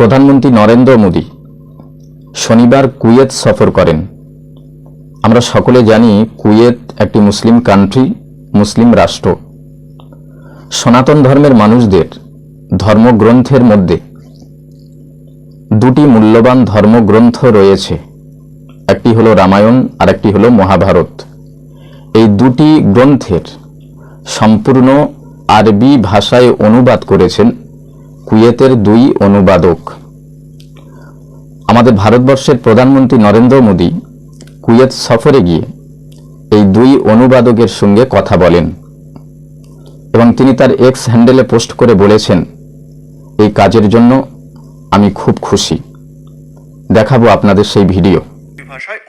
প্রধানমন্ত্রী নরেন্দ্র মোদী শনিবার কুয়েত সফর করেন। আমরা সকলে জানি কুয়েত একটি মুসলিম কান্ট্রি মুসলিম রাষ্ট্র। সনাতন ধর্মের মানুষদের ধর্মগ্রন্থের মধ্যে দুটি মূল্যবান ধর্মগ্রন্থ রয়েছে। একটি হলো রামায়ণ আর একটি হলো মহাভারত। এই দুটি গ্রন্থের সম্পূর্ণ আরবি ভাষায় অনুবাদ করেছেন কুয়েতের দুই অনুবাদক। আমাদের ভারতবর্ষের প্রধানমন্ত্রী নরেন্দ্র মোদী কুয়েত সফরে গিয়ে এই দুই অনুবাদকের সঙ্গে কথা বলেন এবং তিনি তার এক্স হ্যান্ডেলে পোস্ট করে বলেছেন, এই কাজের জন্য আমি খুব খুশি। দেখাবো আপনাদের সেই ভিডিও। ভাষায়